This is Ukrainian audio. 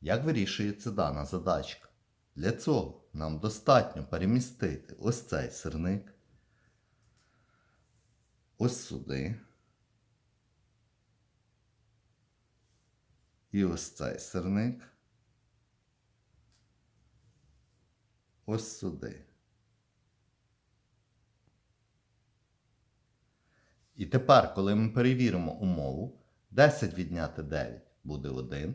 Як вирішується дана задачка? Для цього нам достатньо перемістити ось цей сирник, ось сюди. І ось цей сирник. Ось сюди. І тепер, коли ми перевіримо умову, 10 відняти 9 буде 1,